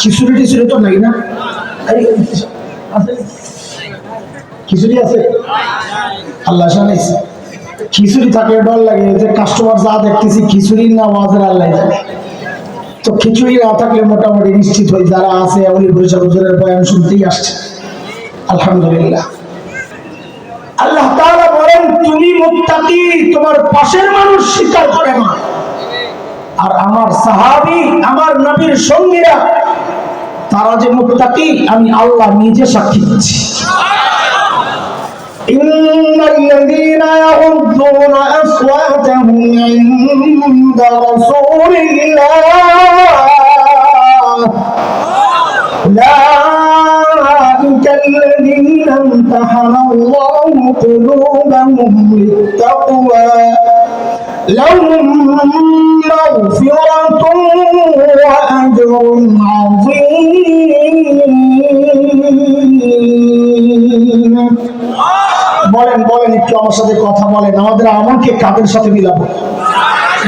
খিচুড়ি টিচুড়ি তো নাই না? খিচুড়ি আছে? আল্লাহ খিচুড়ি থাকলে ডর লাগে, যে কাস্টমার যা দেখতেছি খিচুড়ি না আল্লাহ জানে। তো খিচুড়ি না থাকলে মোটামুটি নিশ্চিত হই, যারা আছে বয়ান শুনতেই আসছে। আলহামদুলিল্লাহ। আল্লাহ তাআলা বলেন তুমি তোমার পাশের মানুষ স্বীকার করে না। আর আমার সাহাবী আমার নবীর সঙ্গীরা তারা যে মুত্তাকি আমি আল্লাহ নিজে সাক্ষী দিচ্ছি إن الذين يغضون أصواتهم عند رسول الله أولئك الذين امتحن الله قلوبهم للتقوى لهم مغفرة وأجر عظيم বলেন বলেন একটু আমার সাথে কথা বলেন আমাদের আমলকে কাদের সাথে মিলাবো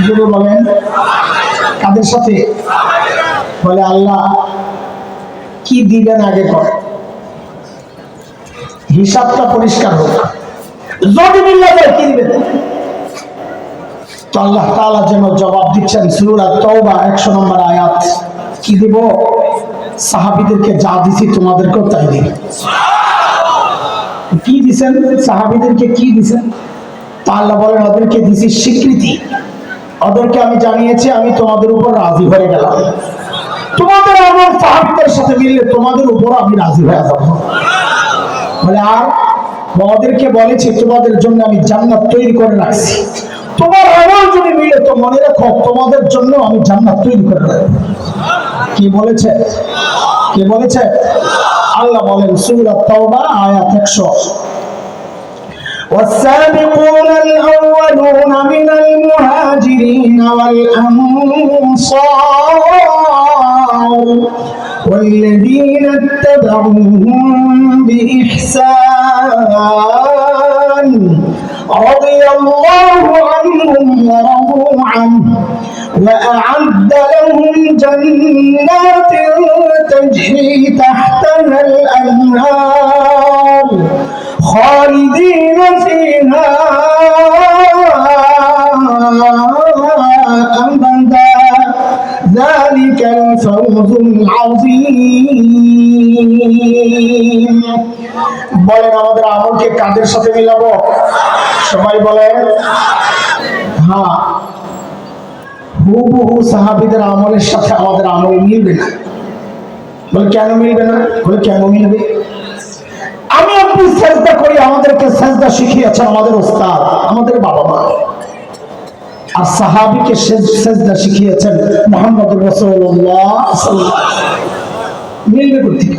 যদি বলেন কাদের সাথে বলে আল্লাহ কি দিবেন আগে কর হিসাবটা পরিষ্কার হোক যদি মিল্লা যায় কি দিবেন তো আল্লাহ তাআলা যেন জবাব দিচ্ছেন সূরা তওবা 100 নম্বর আয়াত। কি দিব? সাহাবীদেরকে যা দিছি তোমাদেরকেও তাই দিব। কি দিছেন? সাহাবীদেরকে কি দিছেন? তা বলেন, ওদেরকে দিছি স্বীকৃতি। ওদেরকে আমি জানিয়েছি, আমি তোমাদের উপর রাজি হয়ে গেলাম। তোমাদের আমার সাহাবীদের সাথে মিললে তোমাদের উপর আমি রাজি হয়ে যাব। বলে, আর, ওদেরকে বলেছি, তোমাদের জন্য আমি জান্নাত তৈরি করে রাখছি। তোমার আমল যদি মিলে তো মনে রাখো তোমাদের জন্য আমি জান্নাত তৈরি করে রাখবো কি বলেছে কে বলেছে আল্লাহ বলেন সূরা তাওবা আয়াত 100 والسابقون الأولون من المهاجرين والأنصار والذين اتبعوهم بإحسان رضي الله عنهم ورضوا عنه وأعد لهم جنات تجري تحتها الأنهار خالدين فيها أبدا ذلك الفوز العظيم বলেন আমাদের আমলকে কাদের সাথে মিলাবো সবাই বলেন হ্যাঁ। হুবহু সাহাবিদের আমলের সাথে আমাদের আমল মিলবে না। বলে, কেন মিলবে না? বলে, কেন মিলবে? আমি আপনি চেষ্টা করি, আমাদেরকে সেজদা শিখিয়েছে আমাদের ওস্তাদ, আমাদের বাবা মা। আর সাহাবিকে সেজদা শিখিয়েছেন মোহাম্মদ রসুল্লাহ মিলবে কোথেকে?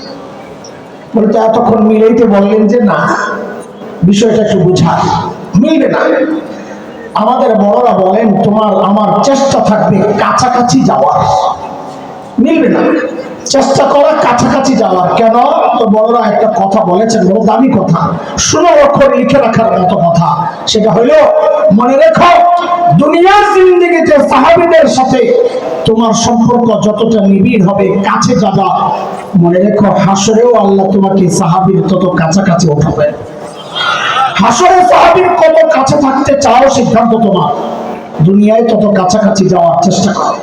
বলে, তো এতক্ষণ মিলেইতে বললেন যে না, বিষয়টা একটু বুঝায় মিলবে না? আমাদের বড়রা বলেন, তোমার, আমার চেষ্টা থাকবে কাছাকাছি যাওয়ার। মিলবে না। চেষ্টা করা কাছাকাছি যাওয়ার। কেন? তো বড়রা একটা কথা বলেছেন, বড় দামি কথা। ষোলো লিখে রাখার মতো কথা। সেটা হলো, মনে রেখো, দুনিয়ার জিন্দিগিতে সাহাবিদের সাথে তোমার সম্পর্ক যতটা নিবিড় হবে, কাছে যাবা। মনে রেখো, হাসরেও আল্লাহ তোমাকে সাহাবির তত কাছাকাছি উঠাবে হাসরে সাহাবির কত কাছে থাকতে চাও সিদ্ধান্ত তোমার? দুনিয়ায় তত কাছাকাছি যাওয়ার চেষ্টা করো।